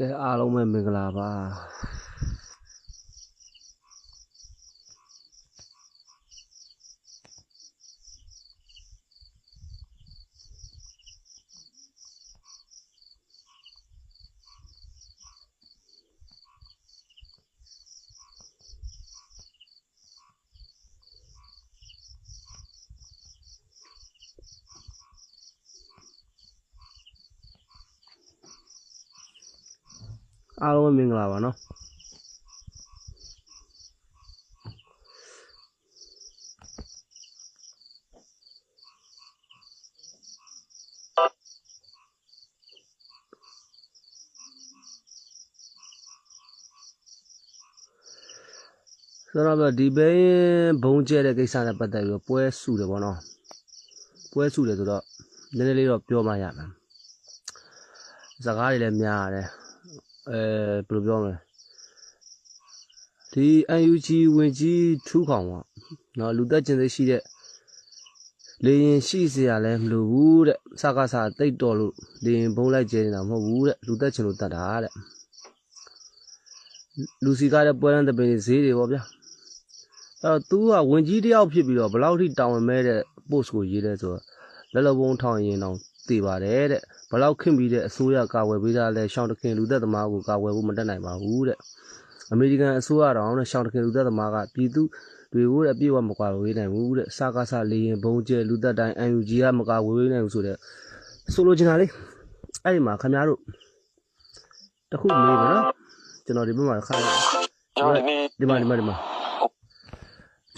ကဲအားလုံးပဲမင်္ဂလာပါ ဆိုတော့ဒီဘဲဘုံကျဲတဲ့ကိစ္စနဲ့ပတ်သက်ပြီးတော့ပွဲစုတယ်ဗောနော်ပွဲစုတယ်ဆိုတော့နည်းနည်းလေးတော့ပြောမှရမယ်စကားတွေလည်းများရတယ် အဲဘယ်လိုပြောမလဲဒီ UNG ဝင်ကြီးထူးခေါင်ပေါ့နော်လူသက်ကျင်သိရှိတဲ့လေရင်ရှိเสียလဲမလိုဘူးတဲ့စကားစားတိတ်တော်လို့လေရင်ဘုံလိုက်ကျဲနေတာမဟုတ်ဘူးတဲ့လူသက်ကျင်လို့တတ်တာတဲ့လူစီကားတဲ့ပွဲလမ်းတပင်တွေဈေးတွေပေါ့ဗျာအဲ့ တော့ तू ကဝင်ကြီးတယောက်ဖြစ်ပြီးတော့ဘယ်လောက်ထိတောင်းဝင်မဲတဲ့ post ကိုရေးလဲဆိုတော့လက်လဘုံထောင်ရင်တော့သိပါတယ်တဲ့ဘလောက်ခင်ပြီးတဲ့အစိုးရကာဝယ်ပေးတာလဲရှောင်းတခင်လူသက်သမားကိုကာဝယ်ဖို့မတတ်နိုင်ပါဘူးတဲ့အမေရိကန်အစိုးရတော်နဲ့ရှောင်းတခင်လူသက်သမားကပြည်သူတွေကိုလည်းအပြည့်အဝမကွာဝေးနိုင်ဘူးတဲ့စကားဆလေရင်ဘုံကျဲလူသက်တိုင်း UNG ကမကွာဝေးနိုင်ဘူးဆိုတဲ့ဆိုလိုချင်တာလေအဲ့ဒီမှာခင်ဗျားတို့တခုမေးပါနော်ကျွန်တော်ဒီဘက်မှာခါရကျွန်တော်ဒီနေ့ဒီမှာဒီမှာဒီမှာ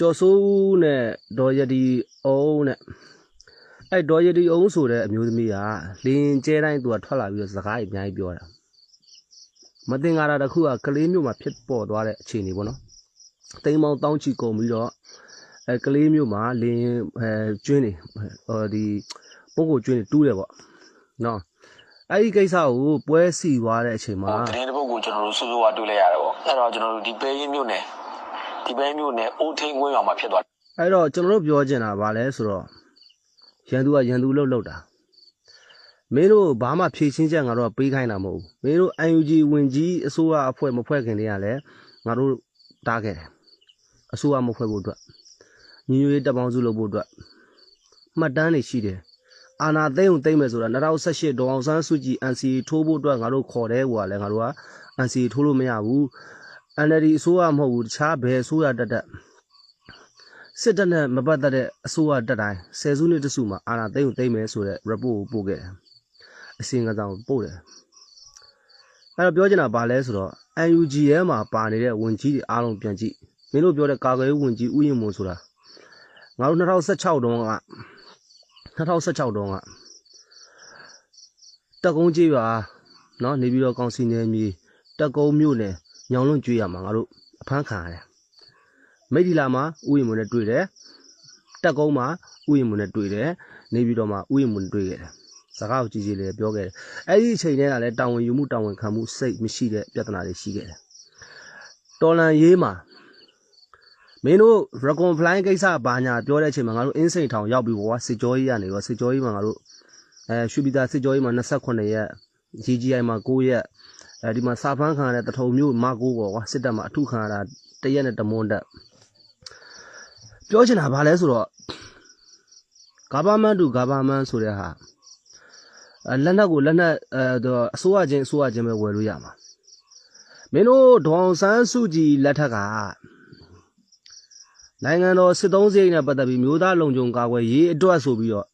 ကျော်စိုးဦးနဲ့ဒေါ်ရတီအုံးနဲ့အဲ့ဒေါ်ရတီအုံးဆိုတဲ့အမျိုးသမီးကလင်းကျဲတိုင်းသူကထွက်လာပြီးတော့စကားအများကြီးပြောတာမတင်္ကာတာတစ်ခုကကလေးမျိုးမှာဖြစ်ပေါ်သွားတဲ့အခြေအနေပေါ့နော်တိမ်မောင်တောင်းချီကုန်ပြီးတော့အဲကလေးမျိုးမှာလင်းအဲကျွင်းနေဟောဒီပုံကိုကျွင်းနေတူးတယ်ပေါ့နော်အဲ့ဒီကိစ္စကိုပွဲစီသွားတဲ့အချိန်မှာတရင်တစ်ပုတ်ကိုကျွန်တော်တို့စိုးစိုးဝါတွေ့လိုက်ရတယ်ပေါ့အဲ့တော့ကျွန်တော်တို့ဒီပဲရင်မြို့နယ် ဒီပဲမြို့နယ်အိုးထင်းဝင်းအောင်မှာဖြစ်သွားတယ်အဲ့တော့ကျွန်တော်တို့ပြောချင်တာဗာလဲဆိုတော့ရန်သူကရန်သူလှုပ်လှုပ်တာမင်းတို့ဘာမှဖြည့်ချင်းချက်ငါတို့ကပေးခိုင်းတာမဟုတ်ဘူးမင်းတို့ UNG ဝင်ကြီးအစိုးရအဖွဲ့မဖွဲ့ခင်တည်းကလည်းငါတို့တားခဲ့တယ်အစိုးရမဖွဲ့ဖို့အတွက်ညီညွတ်ရေးတပ်ပေါင်းစုလုပ်ဖို့အတွက်မှတ်တမ်းတွေရှိတယ်အာနာသိမ့်ုံသိမ့်မယ်ဆိုတာ2018ဒေါအောင်ဆန်းစုကြည် NCA ထိုးဖို့အတွက်ငါတို့ခေါ်တယ်ဟိုကလည်းငါတို့က NCA ထိုးလို့မရဘူး NLD အစိုးရမဟုတ်ဘူးတခြားဘယ်အစိုးရတက်တက်စစ်တပ်နဲ့မပတ်သက်တဲ့အစိုးရတက်တိုင်းဆယ်စုနှစ်တစုမှာအာဏာသိမ်းကိုသိမ်းမယ်ဆိုတဲ့ report ကိုပို့ခဲ့တယ်။အစီရင်ခံစာကိုပို့တယ်။အဲ့တော့ပြောချင်တာဘာလဲဆိုတော့ UNG ရဲ့မှာပါနေတဲ့ဝင်ကြီးတွေအားလုံးပြန်ကြည့်။မင်းတို့ပြောတဲ့ကာကွယ်ရေးဝင်ကြီးဥယျာဉ်မွန်ဆိုတာငါတို့2016တုန်းက2016တုန်းကတက်ကုန်းကြီးပါနော်နေပြီးတော့ကောင်စီနယ်မြေတက်ကုန်းမြို့နယ် ညောင်လွန့်ကျွေးရမှာငါတို့အဖမ်းခံရတယ်။မိတ်ဒီလာမှာဥယျာဉ်မွန်နဲ့တွေ့တယ်တက်ကုန်းမှာဥယျာဉ်မွန်နဲ့တွေ့တယ်နေပြီးတော့မှဥယျာဉ်မွန်နဲ့တွေ့ခဲ့တယ်စကားကိုကြည်ကြည်လေးပြောခဲ့တယ်အဲ့ဒီအချိန်တည်းကလည်းတာဝန်ယူမှုတာဝန်ခံမှုစိတ်မရှိတဲ့ပြဿနာတွေရှိခဲ့တယ်တော်လန်ရေးမှာမင်းတို့ recon flying ကိစ္စဘာညာပြောတဲ့အချိန်မှာငါတို့အင်းစိန်ထောင်ရောက်ပြီးဘောကစစ်ကြောရေးကနေရောစစ်ကြောရေးမှာငါတို့အဲရွှေပြည်သာစစ်ကြောရေးမှာ28ရက် GGI မှာ9ရက် အဲဒီမှာစာဖန်းခံရတဲ့တထုံမျိုးမ9ပေါ့ကွာစစ်တပ်မှာအထုခံရတာတရက်နဲ့တမွန်းတက်ပြောချင်တာဘာလဲဆိုတော့ government to government ဆိုတဲ့ဟာအဲလက်နက်ကိုလက်နက်အဲတော့အစိုးရချင်းအစိုးရချင်းပဲဝယ်လို့ရမှာမင်းတို့ဒေါအောင်ဆန်းစုကြည်လက်ထက်ကနိုင်ငံတော်စစ်သုံးစိတ်နဲ့ပတ်သက်ပြီးမျိုးသားလုံခြုံကာကွယ်ရေးအတွက်ဆိုပြီးတော့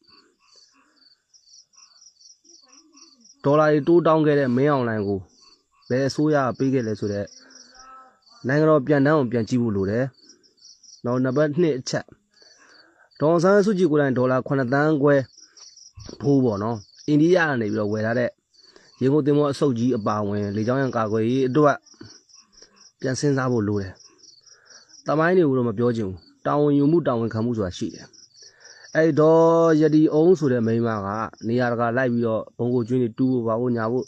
ဒေါ်လာတွေတိုးတောင်းခဲ့တဲ့မင်းအောင်လိုင်ကိုဘ ယ်အစိုးရကပေးခဲ့လဲဆိုတော့နိုင်ငံတော်ပြန်တန်းအောင်ပြန်ကြည့်ဖို့လိုတယ်နောက်နံပါတ်2အချက်ဒေါ်အောင်ဆန်းစုကြည်ကိုယ်တိုင်ဒေါ်လာ9တန်းခွဲဖိုးပေါ့နော်အိန္ဒိယကနေပြီးတော့ဝယ်ထားတဲ့ရေကုန်တင်မောအစုပ်ကြီးအပါဝင်လေကြောင်းရန်ကာကွယ်ရေးအတွက်ပြန်စဉ်းစားဖို့လိုတယ်။တမိုင်းတွေကိုတော့မပြောချင်ဘူး။တာဝန်ယူမှုတာဝန်ခံမှုဆိုတာရှိတယ်။အဲ့တော့ယတိအုံးဆိုတဲ့မိန်းမကနေရာတကာလိုက်ပြီးတော့ဘုံကိုကျွင်းတွေတူးဖို့ပါဖို့ညာဖို့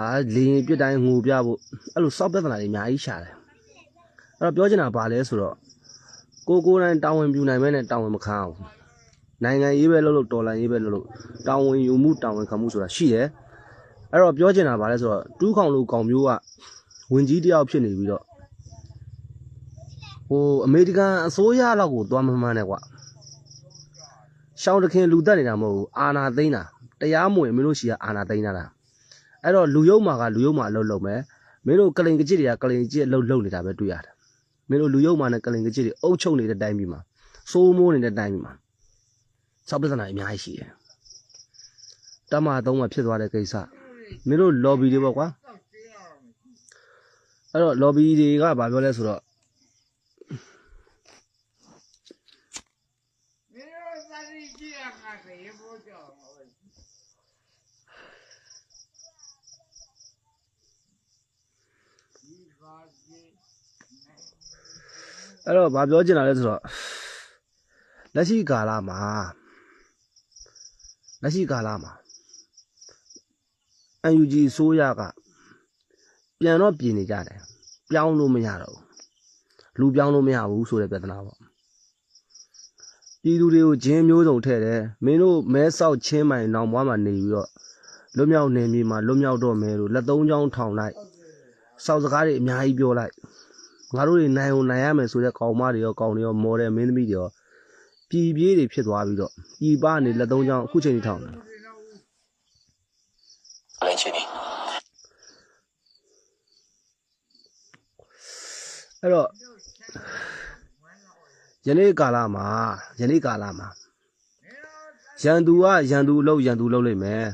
အာလေရင်ပြစ်တိုင်းငိုပြဖို့အဲ့လိုစောက်ပြဿနာတွေအများကြီးရှာတယ်။အဲ့တော့ပြောချင်တာဘာလဲဆိုတော့ကိုကိုယ်တိုင်တာဝန်ပြူနိုင်မဲနဲ့တာဝန်မခံအောင်နိုင်ငံရေးပဲလုပ်လို့တော်လန်ရေးပဲလုပ်လို့တာဝန်ယူမှုတာဝန်ခံမှုဆိုတာရှိတယ်အဲ့တော့ပြောချင်တာဗာလဲဆိုတော့တူးခေါင်လူကောင်မျိုးကဝင်ကြီးတယောက်ဖြစ်နေပြီးတော့ဟိုအမေရိကန်အစိုးရလောက်ကိုသွားမမှန်းနဲ့ကွာရှောင်းတခင်လူတက်နေတာမဟုတ်ဘူးအာနာသိန်းတာတရားမဝင်မင်းတို့ရှိကအာနာသိန်းတာလား အဲ့တော့လူယုံမာကလူယုံမာအလုပ်လုပ်မယ်မင်းတို့ကလိန်ကကြစ်တွေကကလိန်ကြစ်အလုပ်လုပ်နေတာပဲတွေ့ရတယ်မင်းတို့လူယုံမာနဲ့ကလိန်ကကြစ်တွေအုပ်ချုပ်နေတဲ့တိုင်းပြည်မှာစိုးမိုးနေတဲ့တိုင်းပြည်မှာစောက်ပြဿနာအများကြီးရှိတယ်တမသုံးမှာဖြစ်သွားတဲ့ကိစ္စမင်းတို့ lobby တွေပေါ့ကွာအဲ့တော့ lobby တွေကဘာပြောလဲဆိုတော့ မင်းတို့သတိကြည့်ရခါစေဖို့ကြောင့်ဟုတ်ဒီပါကြီး အဲ့တော့ဘာပြောချင်တာလဲဆိုတော့လက်ရှိကာလမှာလက်ရှိကာလမှာ UNG ဆိုးရကပြန်တော့ပြင်နေကြတယ်ပြောင်းလို့မရတော့ဘူးလူပြောင်းလို့မရဘူးဆိုတဲ့ပြဿနာပေါ့ပြည်သူတွေကိုဂျင်းမျိုးစုံထည့်တယ်မင်းတို့မဲဆောက်ချင်းမိုင်နောင်ဘွားမှာနေပြီးတော့လွတ်မြောက်နေမြေမှာလွတ်မြောက်တော့မယ်လို့လက်သုံးချောင်းထောင်လိုက်စောက်စကားတွေအများကြီးပြောလိုက် ငါတို့တွေနိုင်အောင်နိုင်ရမယ်ဆိုတဲ့ကောင်မတွေရောကောင်တွေရောမော်ဒယ်မင်းသမီးတွေရောပြည်ပြေးတွေဖြစ်သွားပြီးတော့ပြည်ပနေလက်သုံးချောင်းအခုချိန်ထိထောင်တယ်လည်းချင်းနေအဲ့တော့ယနေ့ကာလမှာယနေ့ကာလမှာရန်သူကရန်သူအလုပ်ရန်သူလုပ်လိမ့်မယ်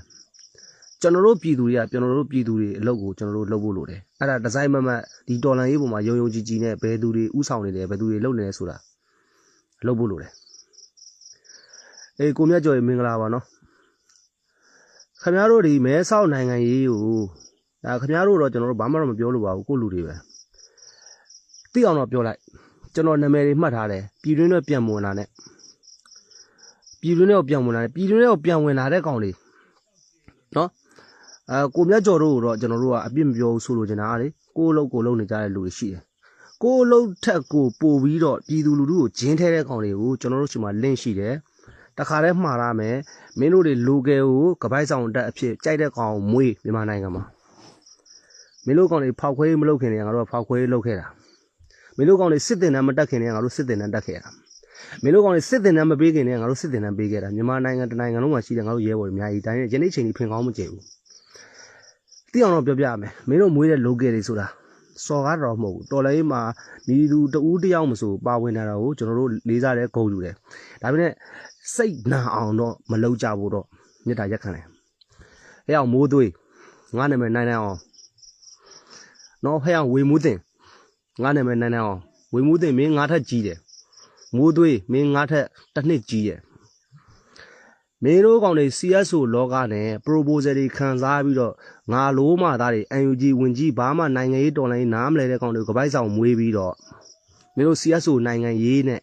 ကျွန်တော်တို့ပြည်သူတွေကကျွန်တော်တို့ပြည်သူတွေအလုပ်ကိုကျွန်တော်တို့လုပ်ဖို့လိုတယ်အဲ့ဒါဒီဇိုင်းမမတ်ဒီတော်လန်ရေးပုံမှာယုံယုံကြည်ကြည်နဲ့ဘယ်သူတွေဥဆောင်နေတယ်ဘယ်သူတွေလုပ်နေလဲဆိုတာလုပ်ဖို့လိုတယ်အေးကိုမြတ်ကျော်ရေမင်္ဂလာပါနော်ခင်ဗျားတို့ဒီမဲဆောက်နိုင်ငံရေးကိုဒါခင်ဗျားတို့တော့ကျွန်တော်တို့ဘာမှတော့မပြောလို့ပါဘူးကိုယ့်လူတွေပဲသိအောင်တော့ပြောလိုက်ကျွန်တော်နာမည်တွေမှတ်ထားတယ်ပြည်တွင်းတော့ပြန်ဝင်လာနဲ့ပြည်တွင်းတော့ပြန်ဝင်လာတယ်ပြည်တွင်းတော့ပြန်ဝင်လာတဲ့ကောင်တွေနော် အဲကိုမြတ်ကျော်တို့ကိုတော့ကျွန်တော်တို့ကအပြစ်မပြောဘူးဆိုလိုချင်တာကလေကိုယ်လုံးကိုယ်လုံးနေကြတဲ့လူတွေရှိတယ်ကိုယ်လုံးထက်ကိုပို့ပြီးတော့ပြည်သူလူထုကိုဂျင်းထဲတဲ့ကောင်တွေကိုကျွန်တော်တို့ရှိမှလင့်ရှိတယ်တခါတည်းမှားရမယ်မင်းတို့တွေလူကယ်ကိုကပိုက်ဆောင်တက်အဖြစ်ကြိုက်တဲ့ကောင်ကိုမွေးမြန်မာနိုင်ငံမှာမင်းတို့ကောင်တွေဖောက်ခွဲရေးမလုပ်ခင်တည်းကငါတို့ကဖောက်ခွဲရေးလုပ်ခဲ့တာမင်းတို့ကောင်တွေစစ်တင်တန်းမတက်ခင်တည်းကငါတို့စစ်တင်တန်းတက်ခဲ့ရတာမင်းတို့ကောင်တွေစစ်တင်တန်းမပေးခင်တည်းကငါတို့စစ်တင်တန်းပေးခဲ့တာမြန်မာနိုင်ငံတစ်နိုင်ငံလုံးမှာရှိတဲ့ငါတို့ရဲဘော်တွေအများကြီးတိုင်းယနေ့ချိန်ကြီးဖင်ကောင်းမကြည့်ဘူး တိအောင်တော့ပြောပြရမယ်မင်းတို့မွေးတဲ့ local တွေဆိုတာစော်ကားတော့မဟုတ်ဘူးတော်လည်းမှာမိသူတဦးတယောက်မဆိုပါဝင်လာတာကိုကျွန်တော်တို့လေးစားတယ်ဂုဏ်ယူတယ်ဒါပေမဲ့စိတ်နာအောင်တော့မလုပ်ကြဘူးတော့မေတ္တာရက်ခံတယ်ဟဲ့အောင်မိုးသွေးငါနာမည်နိုင်နိုင်အောင်နော်ဟဲ့အောင်ဝေမူးတင်ငါနာမည်နိုင်နိုင်အောင်ဝေမှုသိမ့်မင်းငါထက်ကြီးတယ်မိုးသွေးမင်းငါထက်တစ်နှစ်ကြီးတယ် မင်းတို့ကောင်တွေ CSO လောကနဲ့ proposal တွေခံစားပြီးတော့ငါလိုမှသားတွေ UNG ဝင်ကြီးဘာမှနိုင်ငံရေးတော်လိုင်းနားမလဲတဲ့ကောင်တွေကပိုက်ဆောင်မွေးပြီးတော့မင်းတို့ CSO နိုင်ငံရေးနဲ့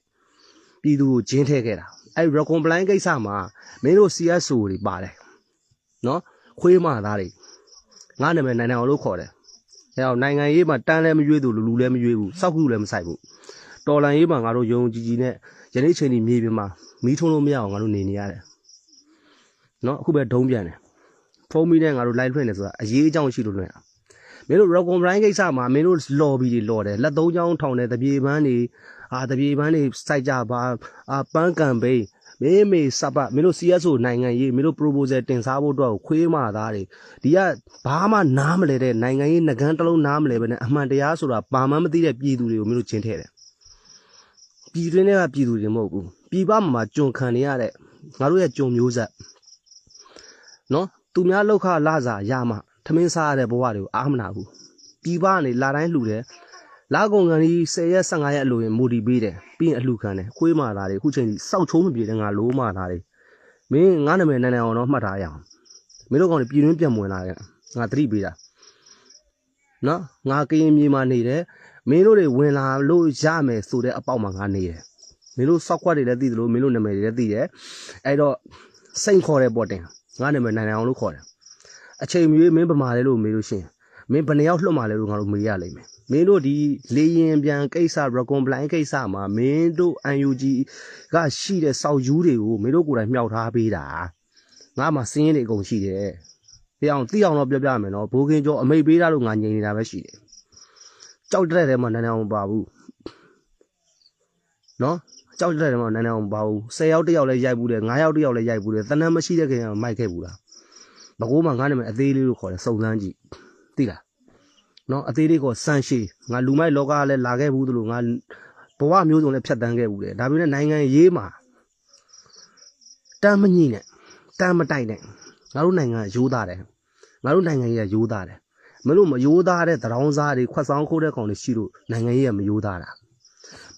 ပြည်သူကိုဂျင်းထဲခဲ့တာအဲ့ recomplain ကိစ္စမှာမင်းတို့ CSO တွေပါတယ်နော်ခွေးမသားတွေငါနာမည်နိုင်နိုင်အောင်လို့ခေါ်တယ်အဲအောင်နိုင်ငံရေးမှာတန်းလည်းမရွေးသူလူလူလည်းမရွေးဘူးစောက်ခုလည်းမဆိုင်ဘူးတော်လန်ရေးမှာငါတို့ယုံကြည်ကြည်နဲ့ယနေ့ချိန်ဒီမြေပြင်မှာမီးထုံးလို့မရအောင်ငါတို့နေနေရတယ် နော်အခုပဲဒုံးပြန်တယ်ဖုန်းမီနဲ့ငါတို့ live လွှင့်နေဆိုတာအရေးအကြောင်းရှိလို့လွှင့်တာမင်းတို့ recon blind ကိစ္စမှာမင်းတို့ lobby တွေလော်တယ်လက်သုံးချောင်းထောင်တယ်တပြေပန်းတွေအာတပြေပန်းတွေစိုက်ကြပါအာပန်းကမ်ပိန်းမင်းမေစပ်ပမင်းတို့ CSO နိုင်ငံရေးမင်းတို့ proposal တင်စားဖို့အတွက်ကိုခွေးမာသားတွေဒီကဘာမှနားမလဲတဲ့နိုင်ငံရေးငကန်းတစ်လုံးနားမလဲပဲနဲ့အမှန်တရားဆိုတာဘာမှမသိတဲ့ပြည်သူတွေကိုမင်းတို့ချင်းထဲတယ်ပြည်တွင်းထဲကပြည်သူတွေမဟုတ်ဘူးပြည်ပမှာကြုံခံနေရတဲ့ငါတို့ရဲ့ကြုံမျိုးဆက် နော်သူများလောက်ခလာစာရမှထမင်းစားရတဲ့ဘဝတွေကိုအားမနာဘူးပြည်ပကနေလာတိုင်းလှူတယ်လာကုန်ကန်ကြီး10ရက်15ရက်အလိုရင်မူတီပေးတယ်ပြီးရင်အလှခံတယ်ခွေးမာသားတွေအခုချိန်ကြီးစောက်ချုံးမပြေတဲ့ငါလိုးမာသားတွေမင်းငါနာမည်နိုင်နိုင်အောင်တော့မှတ်ထားရအောင်မင်းတို့ကောင်တွေပြည်တွင်းပြန်ဝင်လာတယ်ငါသတိပေးတာနော်ငါကရင်မြေမှာနေတယ်မင်းတို့တွေဝင်လာလို့ရမယ်ဆိုတဲ့အပေါက်မှာငါနေတယ်မင်းတို့စောက်ခွက်တွေလည်းသိတယ်လို့မင်းတို့နာမည်တွေလည်းသိတယ်အဲ့တော့စိန်ခေါ်တယ်ပေါ့တင် ငါနာမည်နိုင်နိုင်အောင်လို့ခေါ်တယ်အချိန်မီမင်းဗမာလဲလို့မေးလို့ရှရင်မင်းဘယ်နှယောက်လွတ်มาလဲလို့ငါတို့မေးရလိမ့်မယ်မင်းတို့ဒီလေရင်ပြန်ကိစ္စ recomplain ကိစ္စမှာမင်းတို့ UNG ကရှိတဲ့စောက်ယူတွေကိုမင်းတို့ကိုယ်တိုင်မြောက်ထားပေးတာငါမှစင်းရင်တွေအကုန်ရှိတယ်မပြအောင်သိအောင်တော့ပြောပြမယ်နော်ဘိုးကင်းကျော်အမိတ်ပေးတာလို့ငါငြိမ်နေတာပဲရှိတယ်ကြောက်တဲ့ထဲမှာနန်းနန်းအောင်မပါဘူးနော် ကြောက်တဲ့ထဲမှာနန်းနန်းအောင်မပါဘူး10ယောက်တစ်ယောက်လည်းရိုက်ဘူးတယ်9ယောက်တစ်ယောက်လည်းရိုက်ဘူးတယ်သနန်းမရှိတဲ့ခင်ကမိုက်ခဲ့ဘူးလားဘကိုးမှာငါနာမည်အသေးလေးလို့ခေါ်တယ်စုံစမ်းကြည့်သိလားနော်အသေးလေးကစမ်းရှိငါလူမိုက်လောကကလည်းလာခဲ့ဘူးသလိုငါဘဝမျိုးစုံလည်းဖြတ်တန်းခဲ့ဘူးတယ်ဒါပေမဲ့နိုင်ငံရေးမှာတမ်းမညိနဲ့တမ်းမတိုက်နဲ့ငါတို့နိုင်ငံကရိုးသားတယ်ငါတို့နိုင်ငံရေးကရိုးသားတယ်မလို့မရိုးသားတဲ့တရောင်းစားတွေခွက်ဆောင်ခိုးတဲ့ကောင်တွေရှိလို့နိုင်ငံရေးကမရိုးသားတာ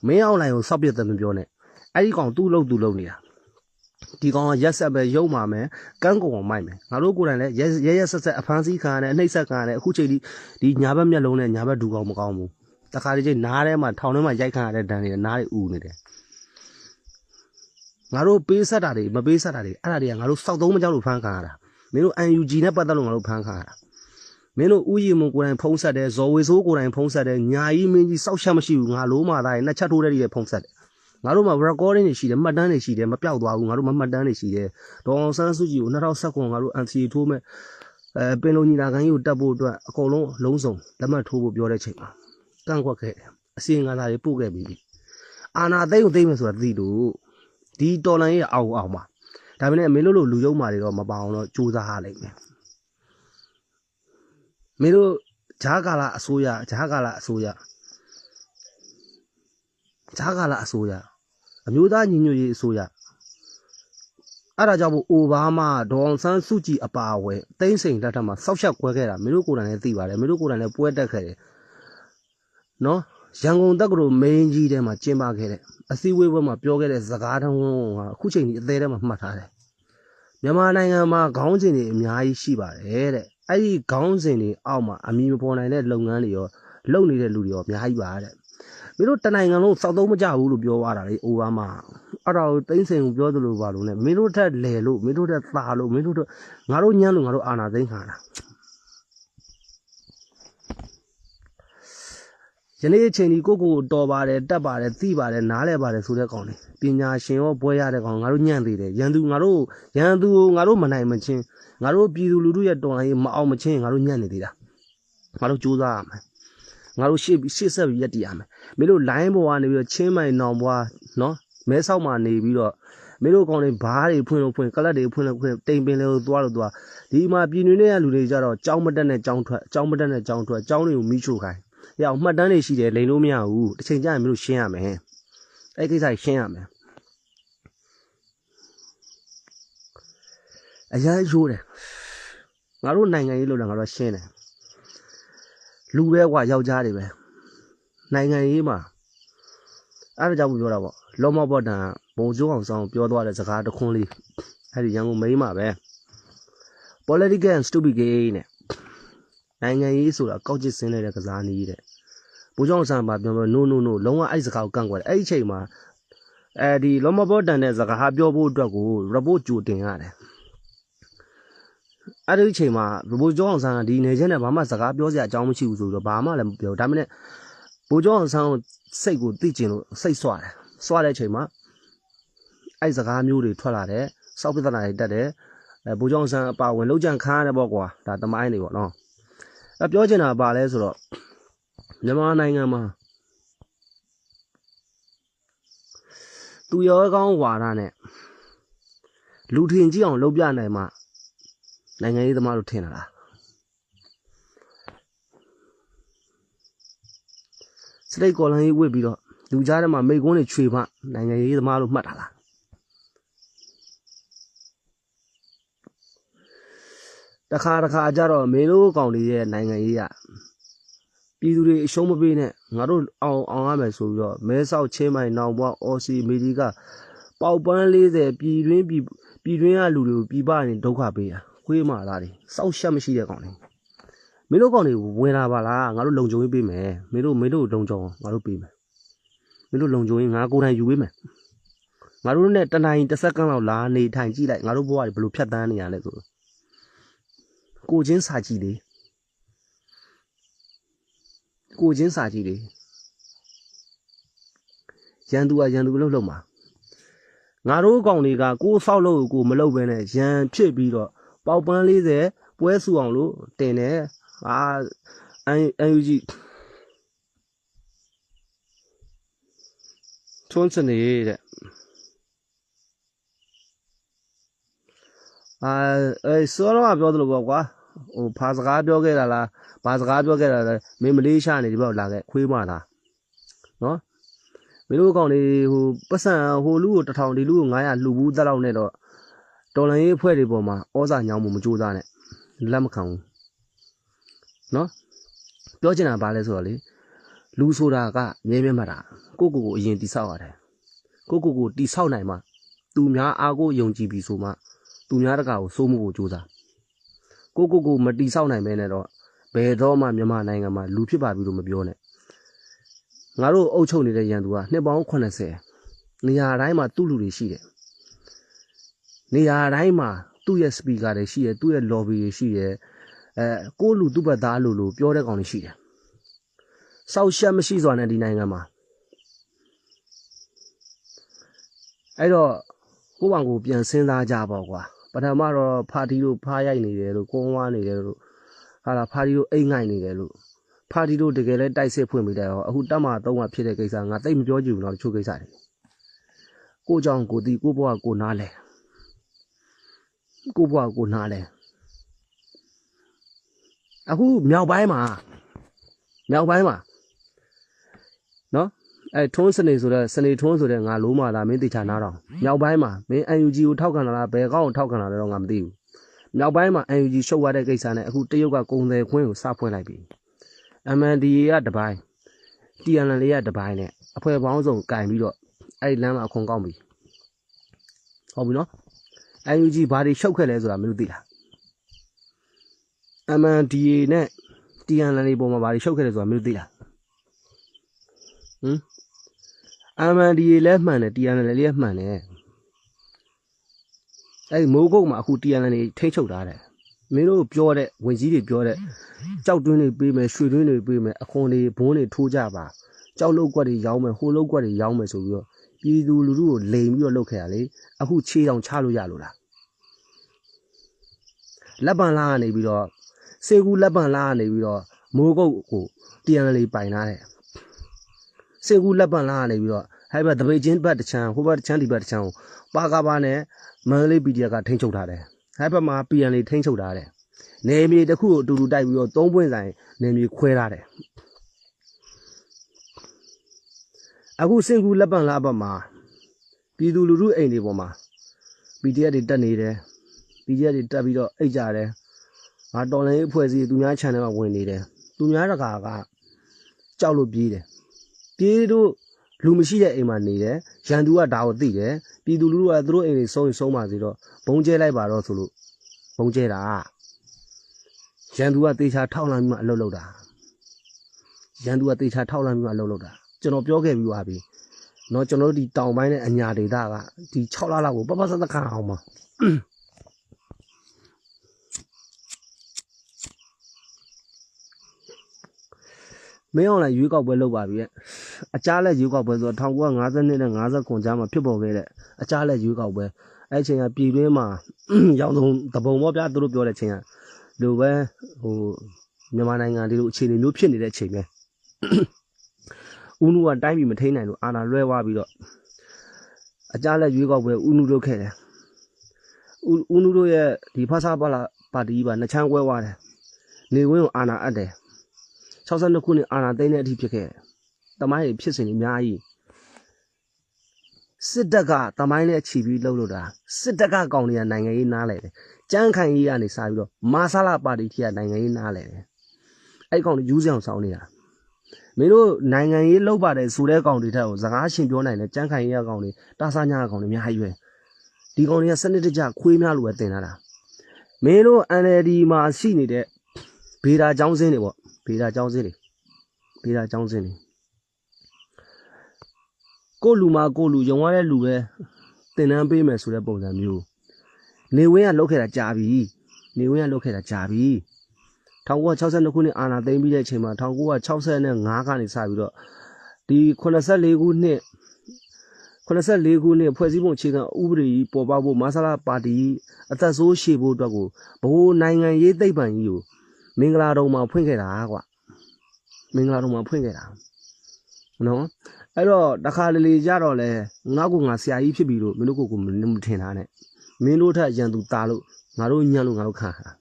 မင်းအောင်လိုင်ကိုစောက်ပြတ်တယ်မပြောနဲ့အဲ့ဒီကောင်သူ့လို့သူ့လို့နေတာဒီကောင်ကရက်ဆက်ပဲရုံမာမယ်ကန်းကုံအောင်မိုက်မယ်ငါတို့ကိုယ်တိုင်လည်းရက်ရက်ရက်ဆက်ဆက်အဖမ်းဆီးခံရတယ်အနှိပ်စက်ခံရတယ်အခုချိန်ဒီဒီညာဘက်မျက်လုံးနဲ့ညာဘက်ဒူကောင်မကောင်းဘူးတခါတည်းချင်းနားထဲမှာထောင်ထဲမှာရိုက်ခံရတဲ့ဒဏ်တွေနားတွေဥနေတယ်ငါတို့ပေးဆက်တာတွေမပေးဆက်တာတွေအဲ့ဒါတွေကငါတို့စောက်သုံးမကြောက်လို့ဖမ်းခံရတာမင်းတို့ UNG နဲ့ပတ်သက်လို့ငါတို့ဖမ်းခံရတာ မင်းတို့ဥယျာဉ်မကိုယ်တိုင်ဖုံးဆက်တယ်ဇော်ဝေဆိုးကိုယ်တိုင်ဖုံးဆက်တယ်ညာကြီးမင်းကြီးစောက်ချက်မရှိဘူးငါလိုမှသားရင်နှစ်ချက်ထိုးတဲ့တွေဖုံးဆက်တယ်ငါတို့မှာ recording တွေရှိတယ်မှတ်တမ်းတွေရှိတယ်မပြောက်သွားဘူးငါတို့မှာမှတ်တမ်းတွေရှိတယ်ဒေါ်အောင်ဆန်းစုကြည်ကို2019ငါတို့ NCA ထိုးမဲ့အဲပင်လုံညီလာခံကြီးကိုတက်ဖို့အတွက်အကုန်လုံးလုံးစုံလက်မှတ်ထိုးဖို့ပြောတဲ့ချိန်မှာကန့်ကွက်ခဲ့တယ်အစီရင်ခံစာတွေပို့ခဲ့ပြီးပြီအာနာသိမ့်ကိုသိမ့်မယ်ဆိုတာသိလို့ဒီတော်လန်ရဲ့အောင်အောင်မှာဒါပေမဲ့မင်းတို့လိုလူယုံမာတွေတော့မပါအောင်တော့စူးစမ်းရလိမ့်မယ် မင်းတို့ဂျားကာလာအစိုးရဂျားကာလာအစိုးရဂျားကာလာအစိုးရအမျိုးသားညီညွတ်ရေးအစိုးရအဲ့ဒါကြောင့်မို့အိုဘားမားဒေါအောင်ဆန်းစုကြည်အပါအဝင်တိမ့်စိန်လက်ထက်မှာစောက်ချက်ကွဲခဲ့တာမင်းတို့ကိုယ်တိုင်လည်းသိပါတယ်မင်းတို့ကိုယ်တိုင်လည်းပွဲတက်ခဲ့တယ်နော်ရန်ကုန်တက္ကသိုလ်မင်းကြီးထဲမှာကျင်းပခဲ့တဲ့အစည်းအဝေးပွဲမှာပြောခဲ့တဲ့စကားတုံးကအခုချိန်ကြီးအသေးထဲမှာမှတ်ထားတယ်မြန်မာနိုင်ငံမှာခေါင်းစဉ်တွေအများကြီးရှိပါတယ်တဲ့ အဲ့ဒီခေါင်းစဉ်တွေအောက်မှာအမီမပေါ်နိုင်တဲ့လုပ်ငန်းတွေရောလုပ်နေတဲ့လူတွေရောအများကြီးပါတဲ့မင်းတို့တနိုင်ငံလုံးစောက်သုံးမကြဘူးလို့ပြောသွားတာလေအိုဘားမားအဲ့ဒါကိုသိမ့်စိန်ကိုပြောသလိုပါလို့ ਨੇ မင်းတို့ထက်လဲလို့မင်းတို့ထက်သာလို့မင်းတို့ထက်ငါတို့ညံ့လို့ငါတို့အာနာသိမ့်ခါတာယနေ့အချိန်ဒီကိုကိုကိုတော်ပါတယ်တက်ပါတယ်သိပါတယ်နားလဲပါတယ်ဆိုတဲ့ကောင်လေပညာရှင်ရောဘွဲရတဲ့ကောင်ငါတို့ညံ့သေးတယ်ရန်သူငါတို့ရန်သူကိုငါတို့မနိုင်မချင်း ငါတို့ပြည်သူလူထုရဲ့တော်လိုင်းရေးမအောင်မချင်းငါတို့ညံ့နေသေးတာငါတို့ကြိုးစားရမယ်ငါတို့ရှေ့ပြီးရှေ့ဆက်ပြီးရက်တည်ရမယ်မင်းတို့ line ပေါ်ကနေပြီးတော့ချင်းမိုင်နောင်ဘွားနော်မဲဆောက်မှာနေပြီးတော့မင်းတို့ကောင်တွေဘားတွေဖွင့်လို့ဖွင့်ကလတ်တွေဖွင့်လို့ဖွင့်တိမ်ပင်လေးကိုသွားလို့သွားဒီမှာပြည်တွင်းတွေကလူတွေကြတော့ကြောင်းမတက်နဲ့ကြောင်းထွက်ကြောင်းမတက်နဲ့ကြောင်းထွက်ကြောင်းတွေကိုမိချိုခိုင်းရအောင်မှတ်တမ်းတွေရှိတယ်လိန်လို့မရဘူးတစ်ချိန်ကျရင်မင်းတို့ရှင်းရမယ်အဲ့ကိစ္စကြီးရှင်းရမယ် အရာရိုးတယ်ငါတို့နိုင်ငံရေးလို့လည်းငါတို့ရှင်းတယ်လူပဲကွာယောက်ျားတွေပဲနိုင်ငံရေးမှာအဲ့ဒါကြောင့်ပြောတာပေါ့လောမဘော့တန်ဘုံကျိုးအောင်ဆောင်ပြောသွားတဲ့စကားတစ်ခွန်းလေးအဲ့ဒီရန်ကုန်မိန်းမှာပဲ political and stupid gay နဲ့နိုင်ငံရေးဆိုတာကောက်ကျစ်စင်းနေတဲ့ကစားနည်းတဲ့ဘိုးကျောင်းဆန်ပါပြောပြော no no no လုံးဝအဲ့စကားကိုကန့်ကွက်တယ်အဲ့ဒီချိန်မှာအဲဒီလောမဘော့တန်တဲ့စကားပြောဖို့အတွက်ကို report ကြိုတင်ရတယ် အဲ့ဒီချိန်မှာဘိုးကျောင်းဆန်ကဒီနေချက်နဲ့ဘာမှစကားပြောစရာအကြောင်းမရှိဘူးဆိုတော့ဘာမှလည်းမပြောဒါပေမဲ့ဘိုးကျောင်းဆန်ကိုစိတ်ကိုသိကျင်လို့စိတ်ဆွတယ်ဆွတဲ့အချိန်မှာအဲ့စကားမျိုးတွေထွက်လာတယ်စောက်ပြဿနာတွေတက်တယ်အဲဘိုးကျောင်းဆန်အပါဝင်လောက်ကြံခါရတယ်ပေါ့ကွာဒါတမိုင်းတွေပေါ့နော်အဲပြောချင်တာပါလဲဆိုတော့မြန်မာနိုင်ငံမှာသူရောကောင်းဝါဒနဲ့လူထင်ကြည့်အောင်လုပ်ပြနိုင်မှ နိုင်ငံရေးသမားတို့ထင်တာလားစတိတ်ကော်လန်ရေးဝစ်ပြီးတော့လူကြားထဲမှာမိကွန်းတွေခြွေမှနိုင်ငံရေးသမားလို့မှတ်တာလားတခါတခါကြတော့မေလို့ကောင်တွေရဲ့နိုင်ငံရေးကပြည်သူတွေအရှုံးမပေးနဲ့ငါတို့အောင်အောင်ရမယ်ဆိုပြီးတော့မဲဆောက်ချင်းမိုင်နောင်ဘွားအော်စီအမေရိကပေါက်ပန်း40ပြည်တွင်းပြည်ပြည်တွင်းကလူတွေကိုပြည်ပနေဒုက္ခပေးတာ ခွေးမာသားတွေစောက်ရှက်မရှိတဲ့ကောင်တွေမင်းတို့ကောင်တွေဝင်လာပါလားငါတို့လုံခြုံရေးပေးမယ်မင်းတို့မင်းတို့လုံခြုံငါတို့ပေးမယ်မင်းတို့လုံခြုံရေးငါကိုယ်တိုင်ယူပေးမယ်ငါတို့နဲ့တနိုင်တစ်စက္ကန့်လောက်လာနေထိုင်ကြည့်လိုက်ငါတို့ဘဝတွေဘယ်လိုဖြတ်တန်းနေရလဲဆိုကိုချင်းစာကြည့်လေကိုချင်းစာကြည့်လေရန်သူကရန်သူလှုပ်လှုပ်မှာငါတို့ကောင်တွေကကိုယ်ဆောက်လို့ကိုမလှုပ်ဘဲနဲ့ရန်ဖြစ်ပြီးတော့ ပေါက်ပန်း40ပွဲစုအောင်လို့တင်တယ်အာအန်အန်ယူဂျီထွန်းစနေတဲ့အာအဲစောတော့ပြောသလိုပေါ့ကွာဟိုဖာစကားပြောခဲ့တာလားဘာစကားပြောခဲ့တာလဲမင်းမလေးရှားနေဒီဘက်လာခဲ့ခွေးမလားနော်မင်းတို့ကောင်တွေဟိုပတ်စံဟိုလူကို1000ဒီလူကို900လှူဘူးတက်တော့နဲ့တော့ တော်လန်ရေးအဖွဲ့တွေပေါ်မှာဩဇာညောင်းမှုမကြိုးစားနဲ့လက်မခံဘူးနော်ပြောချင်တာဘာလဲဆိုတော့လေလူဆိုတာကမြဲမြဲမှတ်တာကိုကိုကိုအရင်တိဆောက်ရတယ်ကိုကိုကိုတိဆောက်နိုင်မှသူများအားကိုယုံကြည်ပြီဆိုမှသူများတကာကိုစိုးမှုကိုကြိုးစားကိုကိုကိုမတိဆောက်နိုင်မဲနဲ့တော့ဘယ်တော့မှမြန်မာနိုင်ငံမှာလူဖြစ်ပါပြီလို့မပြောနဲ့ငါတို့အုပ်ချုပ်နေတဲ့ရန်သူကနှစ်ပေါင်း80နေရာတိုင်းမှာသူ့လူတွေရှိတယ် နေရာတိုင်းမှာသူ့ရဲ့ speaker တွေရှိတယ်သူ့ရဲ့ lobby တွေရှိတယ်အဲကိုလူသူ့ဘက်သားလူလူပြောတဲ့ကောင်တွေရှိတယ်စောက်ရှက်မရှိစွာနဲ့ဒီနိုင်ငံမှာအဲ့တော့ကိုပောင်ကိုပြန်စဉ်းစားကြပါကွာပထမတော့ပါတီတို့ဖားရိုက်နေတယ်လို့ကိုဝါနေတယ်လို့ဟာလာပါတီတို့အိတ်ငိုက်နေတယ်လို့ပါတီတို့တကယ်လဲတိုက်စစ်ဖွင့်မိတယ်ရောအခုတက်မှာတော့ဖြစ်တဲ့ကိစ္စငါတိတ်မပြောကြည့်ဘူးတော့တချို့ကိစ္စတွေကိုကြောင့်ကိုတီကိုဘွားကိုနားလဲ ကိုဘွားကိုနားလဲအခုမြောက်ပိုင်းမှာမြောက်ပိုင်းမှာနော်အဲထွန်းစနေဆိုတဲ့စနေထွန်းဆိုတဲ့ငါလုံးမလားမင်းတေချာနားတော့မြောက်ပိုင်းမှာမင်း UNG ကိုထောက်ခံလာလားဘယ်ကောင်းကိုထောက်ခံလာလဲတော့ငါမသိဘူးမြောက်ပိုင်းမှာ UNG ရှုပ်ရတဲ့ကိစ္စနဲ့အခုတရုတ်ကကုံတယ်ခွင်းကိုစဖွင့်လိုက်ပြီ MNDA ကတပိုင်း TNL ကတပိုင်းနဲ့အဖွဲ့ပေါင်းစုံကင်ပြီးတော့အဲ့ဒီလမ်းမှာအခွန်ကောက်ပြီဟုတ်ပြီနော် UNG ဘာတွေရှုပ်ခဲ့လဲဆိုတာမင်းတို့သိလား MNDA နဲ့ TNL တွေပုံမှာဘာတွေရှုပ်ခဲ့လဲဆိုတာမင်းတို့သိလားဟမ် MNDA လည်းမှန်တယ် TNL လည်းမှန်တယ်အဲ့ဒီမိုးကုတ်မှာအခု TNL တွေထိ ंछ ုပ်ထားတယ်မင်းတို့ပြောတဲ့ဝင်ကြီးတွေပြောတဲ့ကြောက်တွင်းတွေပေးမယ်ရွှေတွင်းတွေပေးမယ်အခွန်တွေဘုန်းတွေထိုးကြပါကြောက်လုတ်ကွက်တွေရောင်းမယ်ဟိုလုတ်ကွက်တွေရောင်းမယ်ဆိုပြီးတော့ ပြည်သူလူထုကိုလိန်ပြီးတော့လုပ်ခဲ့ရလေအခုခြေတောင်ချလို့ရလို့လားလက်ပံလားကနေပြီးတော့စေကူလက်ပံလားကနေပြီးတော့မိုးကုတ်ကို TNL ပိုင်လာတဲ့စေကူလက်ပံလားကနေပြီးတော့ဟဲ့ဘက်တပိတ်ချင်းဘက်တစ်ချမ်းဟိုဘက်တစ်ချမ်းဒီဘက်တစ်ချမ်းကိုပါကားပါနဲ့မန္တလေး PDF ကထိန်းချုပ်ထားတယ်ဟဲ့ဘက်မှာ PNL ထိန်းချုပ်ထားတယ်နေမြေတစ်ခုကိုအတူတူတိုက်ပြီးတော့သုံးပွင့်ဆိုင်နေမြေခွဲထားတယ် အခုစင်ကူလက်ပံလားဘက်မှာပြည်သူလူထုအိမ်တွေပေါ်မှာ PDF တွေတက်နေတယ် PDF တွေတက်ပြီးတော့အိတ်ကြတယ်ငါတော်လိုင်းအဖွဲ့အစည်းသူများ channel မှာဝင်နေတယ်သူများတကာကကြောက်လို့ပြေးတယ်ပြေးတို့လူမရှိတဲ့အိမ်မှာနေတယ်ရန်သူကဒါကိုသိတယ်ပြည်သူလူထုကသူတို့အိမ်တွေဆုံးရင်ဆုံးပါစေတော့ဘုံကျဲလိုက်ပါတော့ဆိုလို့ဘုံကျဲတာရန်သူကတေချာထောက်လမ်းပြီးမှအလုပ်လုပ်တာရန်သူကတေချာထောက်လမ်းပြီးမှအလုပ်လုပ်တာ ကျွန်တော်ပြောခဲ့ပြီးပါပြီเนาะကျွန်တော်တို့ဒီတောင်ပိုင်းနဲ့အညာဒေသကဒီ6လလောက်ကိုပပစသခန့်အောင်ပါမင်းအောင်လည်းရွေးကောက်ပွဲလုပ်ပါပြီရဲ့အကြားလက်ရွေးကောက်ပွဲဆိုတော့1952နဲ့59ကြားမှာဖြစ်ပေါ်ခဲ့တဲ့အကြားလက်ရွေးကောက်ပွဲအဲ့ချိန်ကပြည်တွင်းမှာ ရောင်စုံတပုံပေါ့ဗျာသူတို့ပြောတဲ့ချိန်ကလိုပဲဟိုမြန်မာနိုင်ငံဒီလိုအခြေအနေမျိုးဖြစ်နေတဲ့အချိန်ပဲ ဦးနုကတိုင်းပြည်မထိန်နိုင်လို့အာဏာလွှဲသွားပြီးတော့အကြားလက်ရွေးကောက်ပွဲဦးနုလုပ်ခဲ့တယ်ဦးဦးနုတို့ရဲ့ဒီဖဆာပါလာပါတီပါနှချမ်းကွဲသွားတယ်နေဝင်းကိုအာဏာအပ်တယ်62ခုနှစ်အာဏာသိမ်းတဲ့အထိဖြစ်ခဲ့တယ်။တမိုင်းတွေဖြစ်စဉ်တွေအများကြီးစစ်တပ်ကတမိုင်းနဲ့ချီပြီးလှုပ်လို့တာစစ်တပ်ကကောင်တွေကနိုင်ငံရေးနားလဲတယ်။ကြမ်းခိုင်ရေးကနေစပြီးတော့မာဆလာပါတီထိကနိုင်ငံရေးနားလဲတယ်။အဲ့ကောင်တွေယူးစအောင်ဆောင်နေတာ။ မင်းတို့နိုင်ငံရေးလှုပ်ပါတယ်ဆိုတဲ့ကောင်တွေထက်ကိုစကားရှင်ပြောနိုင်တယ်ကြမ်းခိုင်ရေးကောင်တွေတာဆာညာကောင်တွေအများကြီးပဲ။ဒီကောင်တွေကစနစ်တကျခွေးများလိုပဲတင်လာတာ။မင်းတို့ NLD မှာရှိနေတဲ့ဗေဒာကျောင်းစင်းတွေပေါ့ဗေဒာကျောင်းစင်းတွေဗေဒာကျောင်းစင်းတွေကိုယ့်လူမှာကိုယ့်လူယုံရတဲ့လူပဲတင်တန်းပေးမယ်ဆိုတဲ့ပုံစံမျိုးနေဝင်းကလောက်ခဲ့တာကြာပြီနေဝင်းကလောက်ခဲ့တာကြာပြီ 1962ခုနှစ်အာဏာသိမ်းပြီးတဲ့အချိန်မှာ1965ကနေစပြီးတော့ဒီ84ခုနှစ်84ခုနှစ်ဖွဲ့စည်းပုံအခြေခံဥပဒေကြီးပေါ်ပေါက်ဖို့မဆလာပါတီအသက်ဆိုးရှည်ဖို့အတွက်ကိုဘိုးနိုင်ငံရေးသိပ္ပံကြီးကိုမင်္ဂလာတုံမှာဖွင့်ခဲ့တာကွာမင်္ဂလာတုံမှာဖွင့်ခဲ့တာနော်အဲ့တော့တခါလေလေကြတော့လဲငါ့ကိုငါဆရာကြီးဖြစ်ပြီလို့မင်းတို့ကိုကိုမထင်တာနဲ့မင်းတို့ထက်ရန်သူတာလို့ငါတို့ညံ့လို့ငါတို့ခံတာ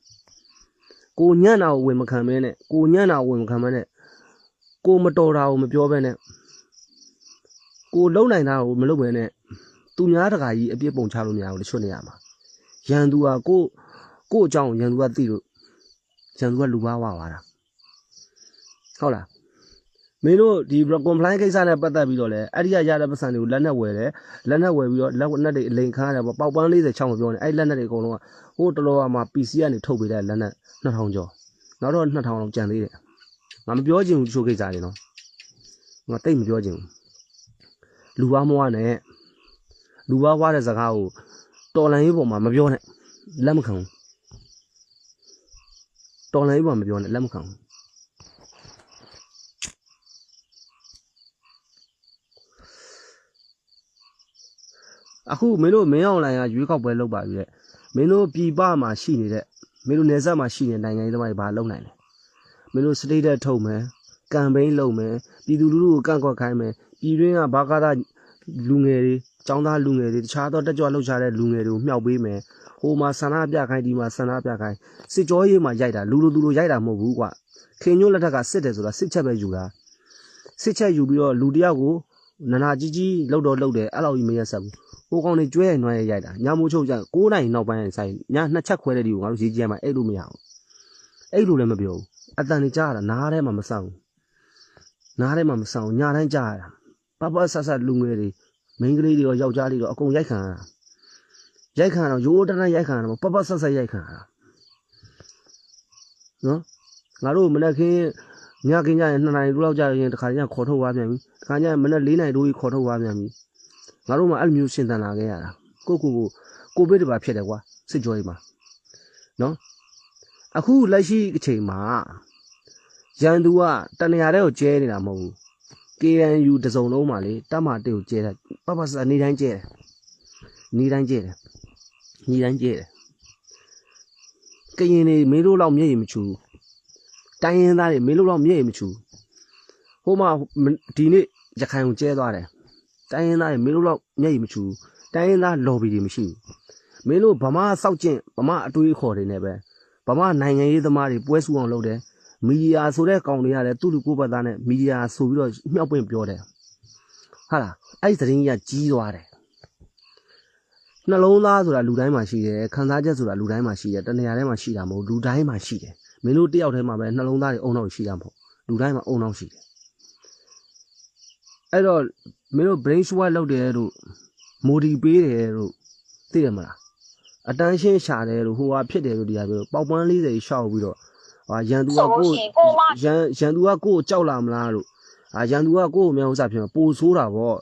ကိုညံ့တာကိုဝင်မခံမဲနဲ့ကိုညံ့တာကိုဝင်မခံမဲနဲ့ကိုမတော်တာကိုမပြောဘဲနဲ့ကိုလုံနိုင်တာကိုမလုပ်ဘဲနဲ့သူများတကာကြီးအပြစ်ပုံချလို့မရဘူးတချို့နေရာမှာရန်သူကကိုကိုအကြောင်းရန်သူကသိလို့ရန်သူကလူပါဝါပါတာဟုတ်လား မင်းတို့ဒီ complaint ကိစ္စနဲ့ပတ်သက်ပြီးတော့လဲအဲ့ဒီကရတဲ့ပတ်စံတွေကိုလက်နဲ့ဝယ်တယ်လက်နဲ့ဝယ်ပြီးတော့လက်နက်တွေအလိန်ခါရတယ်ပေါ့ပေါက်ပန်း40ချောင်းမပြောနဲ့အဲ့လက်နက်တွေအကုန်လုံးကဟိုတလောကမှာ PC ကနေထုတ်ပေးတဲ့လက်နက်2000ကျော်နောက်တော့2000လောက်ကျန်သေးတယ်ငါမပြောချင်ဘူးတချို့ကိစ္စတွေနော်ငါတိတ်မပြောချင်ဘူးလူဝါမွားနဲ့လူဝါဝါတဲ့စကားကိုတော်လန်ရေးပေါ်မှာမပြောနဲ့လက်မခံဘူးတော်လန်ရေးပေါ်မှာမပြောနဲ့လက်မခံဘူး အခုမင်းတို့မင်းအောင်လိုင်ကရွေးကောက်ပွဲလုပ်ပါပြီတဲ့မင်းတို့ပြည်ပမှာရှိနေတဲ့မင်းတို့နယ်စပ်မှာရှိနေတဲ့နိုင်ငံရေးသမားတွေဘာလုပ်နိုင်လဲမင်းတို့စတေးတက်ထုတ်မယ်ကမ်ပိန်းလုပ်မယ်ပြည်သူလူထုကိုကန့်ကွက်ခိုင်းမယ်ပြည်တွင်းကဘာကားလူငယ်တွေចောင်းသားလူငယ်တွေတခြားသောတက်ကြွလှုပ်ရှားတဲ့လူငယ်တွေကိုမြှောက်ပေးမယ်ဟိုမှာဆန္ဒပြခိုင်းဒီမှာဆန္ဒပြခိုင်းစစ်ကြောရေးမှာရိုက်တာလူလူသူလူရိုက်တာမဟုတ်ဘူးကွာခင်ညို့လက်ထက်ကစစ်တယ်ဆိုတာစစ်ချက်ပဲယူတာစစ်ချက်ယူပြီးတော့လူတယောက်ကိုနနာကြီးကြီးလှုပ်တော့လှုပ်တယ်အဲ့လိုကြီးမရက်ဆက်ဘူးဟို ကောင်တွေကျွဲရနွားရရိုက်တာညမိုးချုပ်ကြ9နိုင်နောက်ပိုင်းဆိုင်ညနှစ်ချက်ခွဲတဲ့ဒီကိုငါတို့ရေးကြည့်ရမှာအဲ့လိုမရအောင်အဲ့လိုလည်းမပြောဘူးအတန်နေကြားရတာနားထဲမှာမဆောင်ဘူးနားထဲမှာမဆောင်ညတိုင်းကြားရတာပပဆဆလူငယ်တွေမိန်းကလေးတွေရောယောက်ျားလေးတွေရောအကုန်ရိုက်ခံရတာရိုက်ခံရတော့ရိုးတန်းတန်းရိုက်ခံရတော့ပပဆဆရိုက်ခံရတာနော်ငါတို့မနေ့ကင်းညကင်းကြရင်2နာရီလောက်ကြာရင်တခါကျရင်ခေါ်ထုတ်သွားပြန်ပြီတခါကျရင်မနေ့4နာရီတိုးကြီးခေါ်ထုတ်သွားပြန်ပြီ ငါတို့မှအဲ့လိုမျိုးရှင်းတန်လာခဲ့ရတာကိုကိုကိုကိုဗစ်တပါဖြစ်တယ်ကွာစစ်ကြောရေးမှာနော်အခုလက်ရှိအချိန်မှာရန်သူကတနေရာတဲ့ကိုကျဲနေတာမဟုတ်ဘူး KNU တစုံလုံးမှာလေတမတေကိုကျဲတယ်ပပစနေတိုင်းကျဲတယ်နေတိုင်းကျဲတယ်နေတိုင်းကျဲတယ်ကရင်နေမင်းတို့လောက်မျက်ရည်မချူဘူးတိုင်းရင်းသားတွေမင်းတို့လောက်မျက်ရည်မချူဘူးဟိုမှာဒီနေ့ရခိုင်ကိုကျဲသွားတယ် တိုင်းရင်းသားတွေမင်းတို့လောက်မျက်ရည်မချူဘူးတိုင်းရင်းသား lobby တွေမရှိဘူးမင်းတို့ဗမာစောက်ကျင့်ဗမာအတွေးခေါ်တွေနဲ့ပဲဗမာနိုင်ငံရေးသမားတွေပွဲစုအောင်လုပ်တယ်မီဒီယာဆိုတဲ့ကောင်တွေကလည်းသူ့လူကိုယ်ပတ်သားနဲ့မီဒီယာဆိုပြီးတော့မြှောက်ပွင့်ပြောတယ်ဟာလားအဲ့ဒီသတင်းကြီးကကြီးသွားတယ်နှလုံးသားဆိုတာလူတိုင်းမှာရှိတယ်ခံစားချက်ဆိုတာလူတိုင်းမှာရှိတယ်တနေရာထဲမှာရှိတာမဟုတ်လူတိုင်းမှာရှိတယ်မင်းတို့တယောက်တည်းမှာပဲနှလုံးသားတွေအုံနောက်ရှိတာမဟုတ်လူတိုင်းမှာအုံနောက်ရှိတယ်အဲ့တော့ မင်းတို့ brain swap လုပ်တယ်တို့ modi ပေးတယ်တို့သိတယ်မလားအတန်းရှင်းရှာတယ်တို့ဟိုဟာဖြစ်တယ်တို့ဒီဟာပြောပေါက်ပန်း40ရှောက်ပြီးတော့ဟာရန်သူကကိုယ်ရန်ရန်သူကကိုယ်ကြောက်လာမလားတို့ဟာရန်သူကကိုယ်ကိုမြန်ဥစားဖြစ်မှာပိုဆိုးတာဗော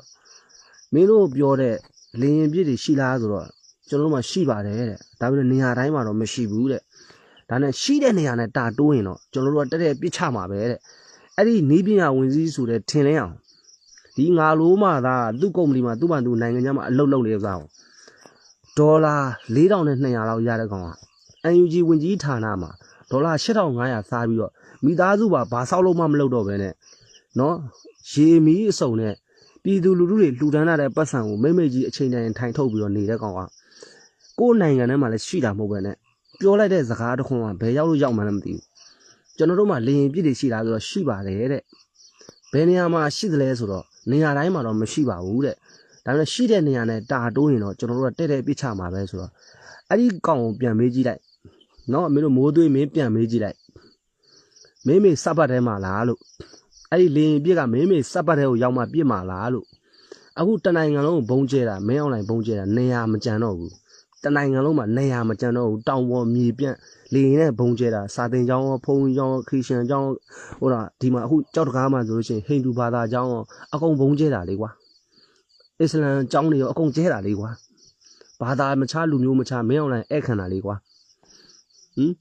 မင်းတို့ပြောတဲ့လင်းရင်ပြစ်တွေရှိလားဆိုတော့ကျွန်တော်တို့မှရှိပါတယ်တဲ့ဒါပေမဲ့နေရာတိုင်းမှာတော့မရှိဘူးတဲ့ဒါနဲ့ရှိတဲ့နေရာနဲ့တာတိုးရင်တော့ကျွန်တော်တို့ကတက်တဲ့ပြစ်ချမှာပဲတဲ့အဲ့ဒီနီးပညာဝင်စည်းဆိုတဲ့ထင်လဲအောင် ဒီငါလိုမှသာသူ့ကုမ္ပဏီမှာသူ့ဘာသူနိုင်ငံခြားမှာအလုပ်လုပ်နေကြအောင်ဒေါ်လာ4200လောက်ရတဲ့ကောင်က UNG ဝင်ကြီးဌာနမှာဒေါ်လာ8500စားပြီးတော့မိသားစုပါဘာဆောက်လို့မှမလုပ်တော့ဘဲနဲ့နော်ရေမီအစုံနဲ့ပြည်သူလူထုတွေလှူဒန်းလာတဲ့ပတ်စံကိုမိမ့်မိတ်ကြီးအချိန်တိုင်းထိုင်ထုတ်ပြီးတော့နေတဲ့ကောင်ကကိုယ်နိုင်ငံထဲမှာလည်းရှိတာမဟုတ်ပဲနဲ့ပြောလိုက်တဲ့စကားတစ်ခွန်းကဘယ်ရောက်လို့ရောက်မှန်းလည်းမသိဘူးကျွန်တော်တို့မှလေရင်ပြစ်တွေရှိတာဆိုတော့ရှိပါတယ်တဲ့ဘယ်နေရာမှာရှိသလဲဆိုတော့ နေရာတိုင်းမှာတော့မရှိပါဘူးတဲ့ဒါပေမဲ့ရှိတဲ့နေရာနဲ့တာတိုးရင်တော့ကျွန်တော်တို့ကတဲ့တဲ့ပြစ်ချမှာပဲဆိုတော့အဲ့ဒီကောင်ကိုပြန်မေးကြည့်လိုက်နော်မင်းတို့မိုးသွေးမင်းပြန်မေးကြည့်လိုက်မင်းမေစပ်ပတ်ထဲမှာလားလို့အဲ့ဒီလေရင်ပြစ်ကမင်းမေစပ်ပတ်ထဲကိုရောက်မှပြစ်မှာလားလို့အခုတနိုင်ငံလုံးကိုဘုံကျဲတာမင်းအွန်လိုင်းဘုံကျဲတာနေရာမကြံတော့ဘူးတနိုင်ငံလုံးမှာနေရာမကြံတော့ဘူးတောင်ပေါ်မြေပြန့် လေရင်နဲ့ဘုံကျဲတာစာတင်ကျောင်းရောဖုံကျောင်းရောခရစ်ယာန်ကျောင်းရောဟိုလားဒီမှာအခုကြောက်တကားမှာဆိုလို့ရှိရင်ဟိန္ဒူဘာသာကျောင်းရောအကုန်ဘုံကျဲတာလေကွာအစ္စလမ်ကျောင်းတွေရောအကုန်ကျဲတာလေကွာဘာသာမခြားလူမျိုးမခြားမင်းအွန်လိုင်းဧည့်ခံတာလေကွာဟင်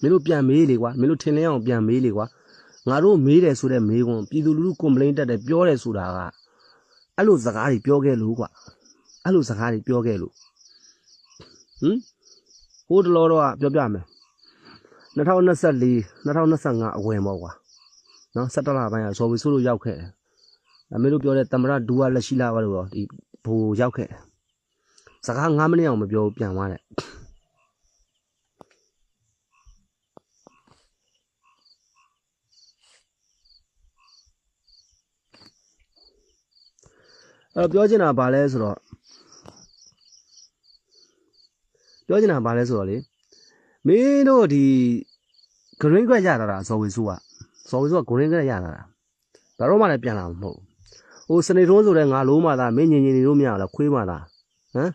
မင်းတို့ပြန်မေးလေကွာမင်းတို့ထင်လင်းအောင်ပြန်မေးလေကွာငါတို့မေးတယ်ဆိုတဲ့မေးခွန်းပြည်သူလူထုကွန်ပလိန်းတက်တယ်ပြောတယ်ဆိုတာကအဲ့လိုစကားတွေပြောခဲ့လို့ကွာအဲ့လိုစကားတွေပြောခဲ့လို့ ဟမ်ဟိုတလောတော့ကပြောပြမယ်2024 2025အဝင်ပေါ့ကွာနော်17လပိုင်းကဇော်ဝီဆိုးလို့ရောက်ခဲ့တယ်အမေတို့ပြောတဲ့တမရဒူဝါလက်ရှိလာပါလို့တော့ဒီဘိုးရောက်ခဲ့တယ်စကား9မိနစ်အောင်မပြောဘူးပြန်သွားတယ်အဲ့တော့ပြောချင်တာဘာလဲဆိုတော့ ပြောချင်တာဘာလဲဆိုတော့လေမင်းတို့ဒီ green ခွက်ရတာတာဇော်ဝေစုကဇော်ဝေစုက green ခွက်ရတာတာဘာတော့မှလည်းပြန်လာမှာမဟုတ်ဘူးဟိုစနေထုံးဆိုတဲ့ငါလုံးမသားမင်းညင်ညင်နေလို့မရဘူးလားခွေးမသားဟမ်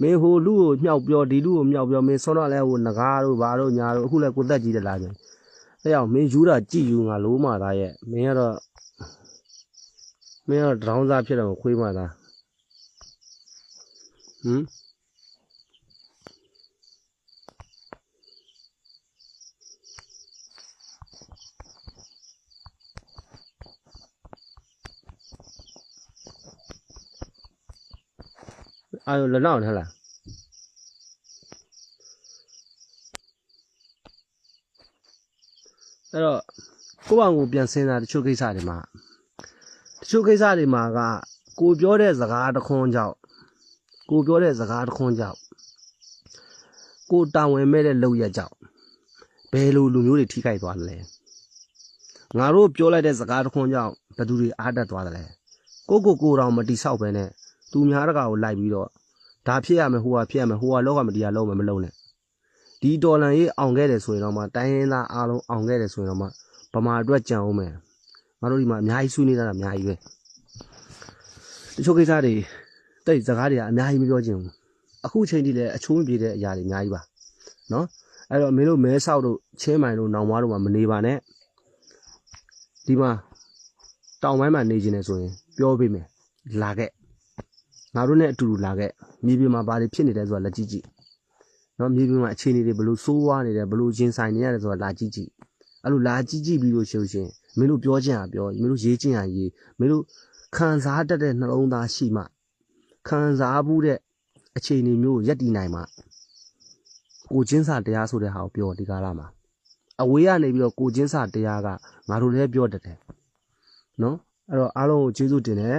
မင်းဟိုလူကိုမြောက်ပြောဒီလူကိုမြောက်ပြောမင်းဆောတော့လဲဟိုငကားတို့ဘာတို့ညာတို့အခုလဲကိုသက်ကြီးတယ်လားဆိုအဲ့ရောက်မင်းယူတာကြည်ယူငါလုံးမသားရဲ့မင်းကတော့မင်းတော့ဒရောင်းစားဖြစ်တော့ခွေးမှသာဟမ် အာလလောက်ထလားအဲ့တော့ကိုယ့်ဘာကိုပြန်စဉ်းစားတချို့ကိစ္စတွေမှာတချို့ကိစ္စတွေမှာကကိုပြောတဲ့စကားတစ်ခွန်းကြောင့်ကိုပြောတဲ့စကားတစ်ခွန်းကြောင့်ကိုတာဝန်မဲ့တဲ့လုပ်ရကြောင့်ဘယ်လိုလူမျိုးတွေထိခိုက်သွားလဲငါတို့ပြောလိုက်တဲ့စကားတစ်ခွန်းကြောင့်ဘယ်သူတွေအားတက်သွားတယ်လဲကိုကိုကိုတောင်မတိဆောက်ပဲနဲ့ သူများတကာကိုလိုက်ပြီးတော့ဒါဖြစ်ရမယ်ဟိုဟာဖြစ်ရမယ်ဟိုဟာလောကမတရားလုံးမယ်မလုံးနဲ့ဒီတော်လန်ရေးအောင်ခဲ့တယ်ဆိုရင်တော့မှတိုင်းရင်းသားအားလုံးအောင်ခဲ့တယ်ဆိုရင်တော့မှဗမာအတွက်ကြံအောင်မယ်ငါတို့ဒီမှာအများကြီးဆွေးနေတာအများကြီးပဲတချို့ကိစ္စတွေတိတ်စကားတွေကအများကြီးမပြောချင်ဘူးအခုချိန်ထိလည်းအချိုးမပြေတဲ့အရာတွေအများကြီးပါနော်အဲ့တော့မင်းတို့မဲဆောက်တို့ချင်းမိုင်တို့နောင်မွားတို့မှာမနေပါနဲ့ဒီမှာတောင်ပိုင်းမှာနေခြင်းနေဆိုရင်ပြောပေးမယ်လာခဲ့ ငါတို့နဲ့အတူတူလာခဲ့မြေပြင်မှာဘာတွေဖြစ်နေတယ်ဆိုတာလက်ကြည့်ကြည့်နော်မြေပြင်မှာအခြေအနေတွေဘယ်လိုဆိုးဝါးနေတယ်ဘယ်လိုရင်ဆိုင်နေရတယ်ဆိုတာလာကြည့်ကြည့်အဲ့လိုလာကြည့်ကြည့်ပြီးလို့ရှိလို့ရှရင်မင်းတို့ပြောချင်တာပြောမင်းတို့ရေးချင်တာရေးမင်းတို့ခံစားတတ်တဲ့နှလုံးသားရှိမှခံစားမှုတဲ့အခြေအနေမျိုးကိုယက်တည်နိုင်မှကိုချင်းစာတရားဆိုတဲ့ဟာကိုပြောဒီကာလမှာအဝေးကနေပြီးတော့ကိုချင်းစာတရားကငါတို့လည်းပြောတတ်တယ်နော်အဲ့တော့အားလုံးကိုကျေးဇူးတင်တယ်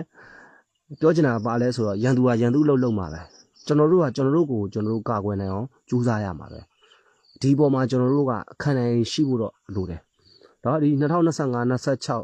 ပြောချင်တာကဘာလဲဆိုတော့ရန်သူကရန်သူလှုပ်လှုပ်မှာပဲကျွန်တော်တို့ကကျွန်တော်တို့ကိုကျွန်တော်တို့ကာကွယ်နိုင်အောင်ကြိုးစားရမှာပဲဒီပေါ်မှာကျွန်တော်တို့ကအခန့်နိုင်ရှိဖို့တော့လိုတယ်ဒါဒီ2025 26